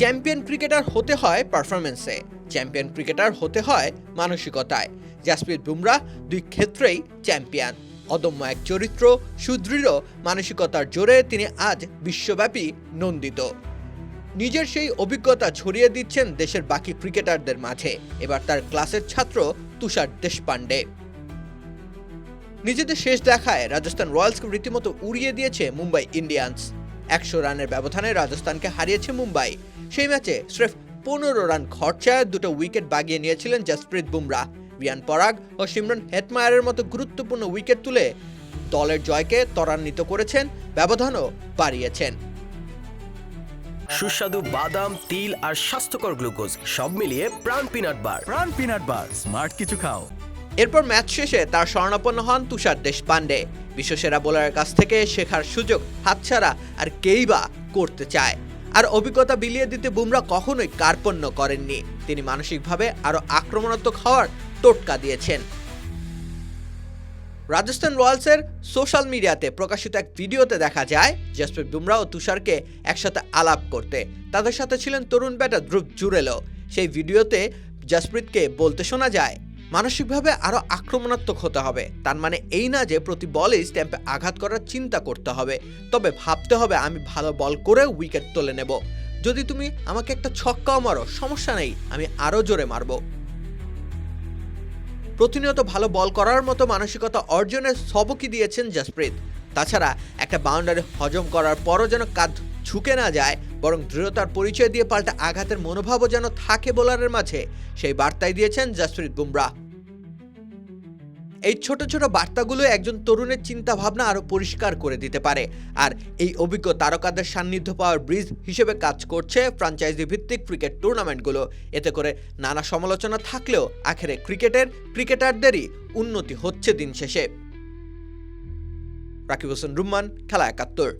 Champion cricketer হতে হয় পারফরমেন্সে champion cricketer হতে হয় মানসিকতায়। জাসপ্রীত বুমরাহ দুই ক্ষেত্রেই চ্যাম্পিয়ন। অদম্য এক চরিত্র, সুদৃঢ় মানসিকতার জোরে তিনি আজ বিশ্বব্যাপী নন্দিত। নিজের সেই অভিজ্ঞতা ছড়িয়ে দিচ্ছেন দেশের বাকি ক্রিকেটারদের মাঝে। এবার তার ক্লাসের ছাত্র তুষার দেশপান্ডে নিজেদের শেষ দেখায় রাজস্থান রয়্যালসকে রীতিমতো উড়িয়ে দিয়েছে মুম্বাই ইন্ডিয়ান্স। একশো রানের ব্যবধানে রাজস্থানকে হারিয়েছে মুম্বাই। সেই ম্যাচে স্রেফ পনেরো রান খরচায় দুটো উইকেট বাগিয়ে নিয়েছিলেন জসপ্রীত বুমরাহ রিয়ান পরাগ ও সিমরন হেটমায়ারের মতো গুরুত্বপূর্ণ উইকেট তুলে দলের জয়কে ত্বরান্বিত করেছেন ব্যবধানও বাড়িয়েছেন। সুস্বাদু বাদাম তিল আর স্বাস্থ্যকর গ্লুকোজ সব মিলিয়ে প্রাণ পিনাট বার। প্রাণ পিনাট বার স্মার্ট কিছু খাও। এরপর ম্যাচ শেষে তার স্বর্ণাপন্ন হন তুষার দেশপান্ডে বিশ্বসেরা বোলারের কাছ থেকে শেখার সুযোগ হাতছাড়া আর কেই বা করতে চায়। আর অভিজ্ঞতা বিলিয়ে দিতে বুমরা কখনোই কার্পণ্য করেননি। তিনি মানসিকভাবে আরও আক্রমণাত্মক হওয়ার টোটকা দিয়েছেন। রাজস্থান রয়্যালসের সোশ্যাল মিডিয়াতে প্রকাশিত এক ভিডিওতে দেখা যায়, জসপ্রীত বুমরা ও তুষারকে একসাথে আলাপ করতে। তাদের সাথে ছিলেন তরুণ ব্যাটার ধ্রুব জুরেলো সেই ভিডিওতে জসপ্রীতকে বলতে শোনা যায় মানসিকভাবে আরও আক্রমণাত্মক হতে হবে। তার মানে এই না যে প্রতি বলেই স্ট্যাম্পে আঘাত করার চিন্তা করতে হবে। তবে ভাবতে হবে আমি ভালো বল করে উইকেট তুলে নেব। যদি তুমি আমাকে একটা ছক্কাও মারো, সমস্যা নেই, আমি আরও জোরে মারবো। প্রতিনিয়ত ভালো বল করার মতো মানসিকতা অর্জনের সবকই দিয়েছেন জসপ্রীত। তাছাড়া একটা বাউন্ডারি হজম করার পরও যেন কাঁধ ঝুঁকে না যায় বরং দৃঢ়তার পরিচয় দিয়ে পাল্টা আঘাতের মনোভাবও যেন থাকে বোলারের মাঝে, সেই বার্তাই দিয়েছেন জসপ্রীত বুমরাহ এই ছোট ছোট বার্তাগুলো একজন তরুণের চিন্তা ভাবনা আরও পরিষ্কার করে দিতে পারে, আর এই অভিজ্ঞ তারকাদের সান্নিধ্য পাওয়ার ব্রিজ হিসেবে কাজ করছে ফ্রাঞ্চাইজি ভিত্তিক ক্রিকেট টুর্নামেন্টগুলো। এতে করে নানা সমালোচনা থাকলেও আখেরে ক্রিকেটের ক্রিকেটারদেরই উন্নতি হচ্ছে দিন শেষে। রাকিব হোসেন রুম্মান, খেলা একাত্তর।